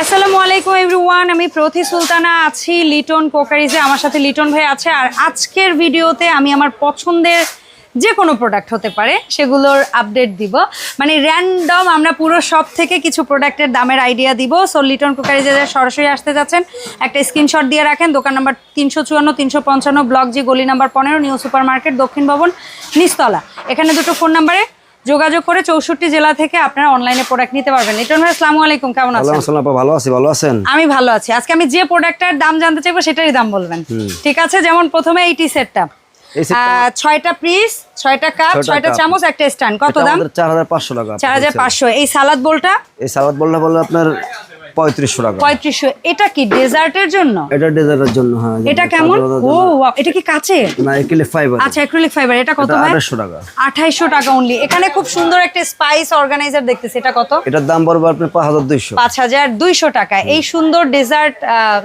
আসসালামু আলাইকুম এভরিওয়ান আমি প্রতি সুলতানা আছি লিটন কোকারিজে। আমার সাথে লিটন ভাই আছে। আর আজকের ভিডিওতে আমি আমার পছন্দের যে কোনো প্রোডাক্ট হতে পারে, সেগুলোর আপডেট দিব। মানে র্যান্ডম আমরা পুরো সব থেকে কিছু প্রোডাক্টের দামের আইডিয়া দিব। সো লিটন কোকারিজে সরাসরি আসতে যাচ্ছেন, একটা স্ক্রিনশট দিয়ে রাখেন। দোকান নাম্বার তিনশো চুয়ান্ন, তিনশো পঞ্চান্ন ব্লক জি গলি নাম্বার পনেরো নিউ সুপার মার্কেট দক্ষিণ ভবন নিস্তলা এখানে দুটো ফোন নাম্বারে যোগাযোগ করে চৌষট্টি জেলা থেকে আপনারা অনলাইনে প্রোডাক্ট নিতে পারবেন। লিটন ভাই আসসালামু আলাইকুম কেমন আছেন? ভালো আছি ভালো আছেন? আমি ভালো আছি। আজকে আমি যে প্রোডাক্টটার দাম জানতে চাইব সেটারই দাম বলবেন। ঠিক আছে? যেমন প্রথমে এই টি সেটটা ছয়টা পিস ছয়টা কাপ ছয়টা চামচ একটা স্ট্যান্ড কত দাম? চার হাজার পাঁচশো টাকা চার হাজার পাঁচশো। এই সালাদ বোলটা এই সালাদ বললে বললে আপনার পঁয়ত্রিশশো টাকা। পঁয়ত্রিশশো। এটা কি ডেজার্টের জন্য? এটা ডেজার্টের জন্য হ্যাঁ এটা কেমন? ও এটা কি কাছে না একিলে ফাইবার আচ্ছা অ্যাক্রিলিক ফাইবার এটা কত ভাই টাকা। আঠাইশশো টাকা অনলি এখানে খুব সুন্দর একটা স্পাইস অর্গানাইজার দেখতেছি। এটা কত? এটার দাম পড়বে আপনার হাজার দুইশো। টাকা। এই সুন্দর ডেজার্ট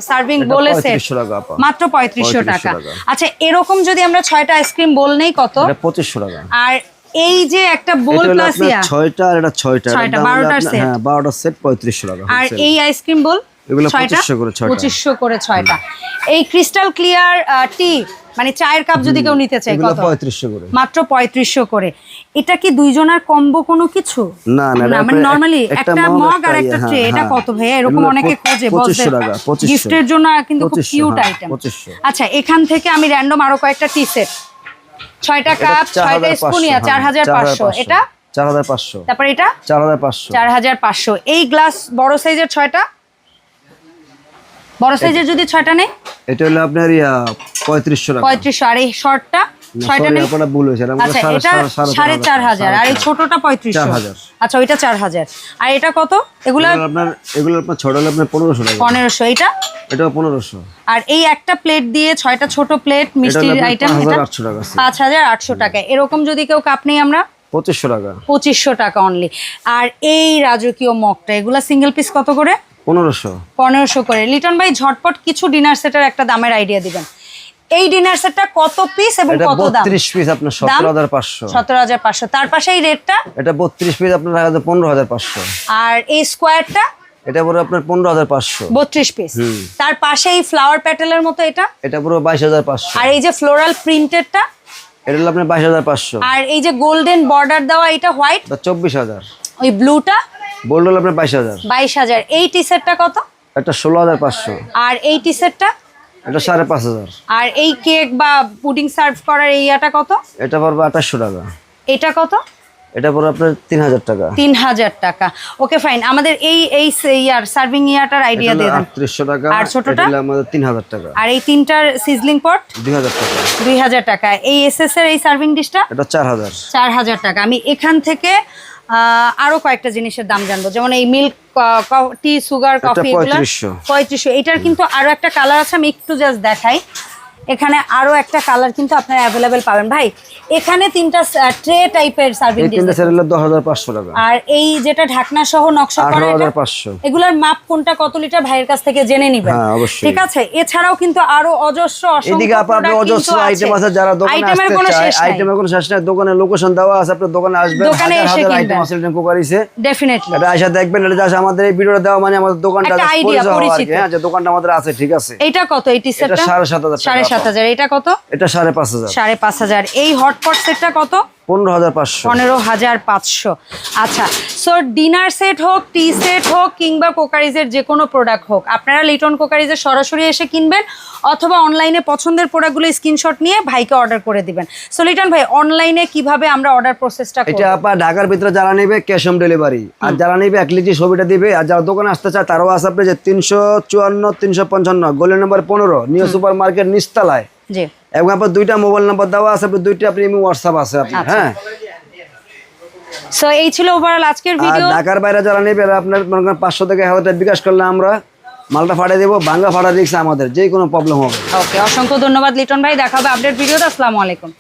সার্ভিং বলে সেট 3500 টাকা আপা। মাত্র পঁয়ত্রিশশো 3500 টাকা। আচ্ছা এরকম যদি আমরা ছয়টা আইসক্রিম বোল নেই কত? পঁচিশশো টাকা। আর এই যে একটা বোল প্লাস ইয়া ছয়টা আর এটা ছয়টা। এটার ছয়টা, দাম বারোটার হ্যাঁ বারোটার সেট পঁয়ত্রিশশো টাকা আর এই আইসক্রিম বোল এগুলো 2500 করে এই ক্রিস্টাল ক্লিয়ার টি মানে চায়ের কাপ যদি কেউ নিতে চায় কত? পঁয়ত্রিশশো করে। মাত্র পঁয়ত্রিশশো করে। এটা কি দুইজনের কম্বো কোনো কিছু? না না মানে নর্মালি এক- একটা মগ আর ইয়ে, একটা হ্যাঁ, ট্রে এটা হ্যাঁ। কত ভাইয়া এরকম অনেকে পঁচ- খোঁজে পঁচিশশো গিফটের জন্য কিন্তু খুব কিউট হ্যাঁ, আইটেম আচ্ছা এখান থেকে আমি র্যান্ডম আরও কয়েকটা টি সেট ছয়টা কাপ ছয়টা পাঁচশো, চার হ্যাঁ, হাজার পাঁচশো। এটা? চার হাজার পাঁচশো। তারপর এটা? চার হাজার পাঁচশো। চার হাজার পাঁচশো। এই গ্লাস বড় সাইজের ছয়টা? বড় সাইজের যদি ছয়টা নেই? এটা হলো আপনার ইয়া পঁয়ত্রিশশো পঁয়ত্রিশশো। আর এই শর্টটা? আপনারা ভুল হয়েছে আচ্ছা এটা সাড়ে- সাড়ে সাড়ে চার হাজার। আর এই ছোটটা পঁয়ত্রিশশো। চার হাজার। আচ্ছা ওইটা চার হাজার। আর এটা কত? এগুলো আপনার এগুলো আপনার ছোট হলে আপনার পনেরোশো টাকা। পনেরোশো। এটা এটা পনেরোশো। আর এই একটা প্লেট দিয়ে ছয়টা ছোট প্লেট মিষ্টির আপনার আইটেম 5800 টাকা আছে। পাঁচ হাজার আটশো টাকা। এরকম যদি কেউ কাপ নেই আমরা? পঁচিশশো টাকা। পঁচিশশো টাকা অনলি আর এই রাজকীয় মগটা এগুলা সিঙ্গেল পিস কত করে? পনেরোশো। পনেরোশো করে। লিটন ভাই ঝটপট কিছু ডিনার সেটের একটা দামের আইডিয়া দিবেন। এই ডিনার সেটটা কত পিস এবং কত দাম? বত্রিশ পিস আপনার সতেরো হাজার পাঁচশো। সতেরো হাজার পাঁচশো। তার পাশে এই রেটটা এটা বত্রিশ পিস আপনার রাখা যায় পনেরো হাজার পাঁচশো। আর এই স্কোয়ারটা এটা পুরো আপনার পনেরো হাজার পাঁচশো। বত্রিশ পিস তার পাশে এই ফ্লাওয়ার প্যাটেলের মতো এটা? এটা পুরো বাইশ হাজার পাঁচশো। আর এই যে ফ্লোরাল প্রিন্টেডটা এটা হলো আপনার বাইশ হাজার পাঁচশো। আর এই যে গোল্ডেন বর্ডার দেওয়া এটা হোয়াইট এটা চব্বিশ হাজার। ওই ব্লুটা হলো আপনার বাইশ হাজার। বাইশ হাজার। এই টি সেটটা কত? এটা ষোলো হাজার পাঁচশো। আর এই টি সেটটা এটা সাড়ে পাঁচ হাজার। আর এই কেক বা পুডিং সার্ভ করার এই ইয়াটা কত? এটা পড়বে আঠাশশো টাকা। এটা কত? এটা পড়বে আপনার তিন হাজার টাকা। তিন হাজার টাকা। Okay fine. আমাদের এই এই ইয়ার সার্ভিং ইয়াটার আইডিয়া দিয়ে দেন। আটত্রিশশো টাকা। আর ছোটটা? আমাদের তিন হাজার টাকা। আর এই তিনটার সিজলিং পট দুই হাজার টাকা। দুই হাজার টাকা। এই এস এস এর এই সার্ভিং ডিশটা এটা চার হাজার। চার হাজার টাকা। আমি এখান থেকে আরও কয়েকটা জিনিসের দাম জানব। যেমন এই মিল্ক টি সুগার কফি এগুলো 3500 পঁয়ত্রিশশো। এটার কিন্তু আরও একটা কালার আছে আমি একটু জাস্ট দেখাই। এখানে আরও একটা কালার কিন্তু আপনারা অ্যাভেলেবেল পাবেন। ভাই এখানে তিনটা ট্রে টাইপের সার্ভিং এই তিনটা সেট হলো দশ হাজার পাঁচশো টাকা। আর এই যেটা ঢাকনা সহ নকশা করা এটা, হাজার পাঁচশো। এগুলার মাপ কোনটা কত লিটার ভাইয়ের কাছ থেকে জেনে নিবেন। হ্যাঁ, অবশ্যই। ঠিক আছে? এছাড়াও কিন্তু আরও অজস্র অসংখ্য এদিকে আপা আপনি product অজস্র আইটেম আছে যারা দোকানে আসতে চায় আইটেমের কোনো শেষ নাই দোকানে লোকেশন দেওয়া আছে আপনার দোকানে আসবেন দোকানে এসে কিনবেন। আইটেম আছে লিটন কুকারিসে ডেফিনেটলি এটা আইসা দেখবেন এটা just আমাদের এই ভিডিওটা দেওয়া মানে আমাদের দোকানটা পরিচিত। হ্যাঁ যে দোকানটা আমাদের আছে ঠিক আছে। এটা কত? এই টি সেটটা সাড়ে সাত হাজার সাড়ে টাকা সাত হাজার। এটা কত? এটা সাড়ে পাঁচ হাজার। সাড়ে পাঁচ হাজার। এই হটপট সেটটা কত? পনেরো হাজার পাঁচশো। পনেরো হাজার পাঁচশো। আচ্ছা সো ডিনার সেট হোক টি সেট হোক কিংবা কোকারিজের যে কোনো প্রোডাক্ট হোক আপনারা লিটন কোকারিজের সরাসরি এসে কিনবেন অথবা অনলাইনে পছন্দের প্রোডাক্টগুলো স্ক্রিনশট নিয়ে ভাইকে অর্ডার করে দিবেন। সো লিটন ভাই অনলাইনে কীভাবে আমরা অর্ডার প্রসেসটা এটা করব? ঢাকার ভিতরে যারা নেবে ক্যাশ অন ডেলিভারি আর যারা নেবে এক লিটি ছবিটা দিবে আর যারা দোকানে আসতে চায় তারাও আপনি যে তিনশো চুয়ান্ন তিনশো পঞ্চান্ন গোলের নম্বর পনেরো নিউ সুপার মার্কেট নিস্তালায় জি। এবং আপনার দুইটা মোবাইল নাম্বার দেওয়া আছে আপনি দুইটা আপনি হোয়াটসঅ্যাপ আছে আপনার আচ্ছা। হ্যাঁ? সো এই ছিল ওভারঅল আজকের ভিডিও ঢাকার বাইরে যারা নেবে আপনার মনে করেন পাঁচশো থেকে হাজার বিকাশ করলে আমরা মালটা ফাটাই দেবো ভাঙ্গা ফাটা রিক্স আমাদের যে কোনো প্রবলেম হবে। ওকে অসংখ্য ধন্যবাদ লিটন ভাই দেখা হবে আপডেট ভিডিওতে আসসালামু আলাইকুম।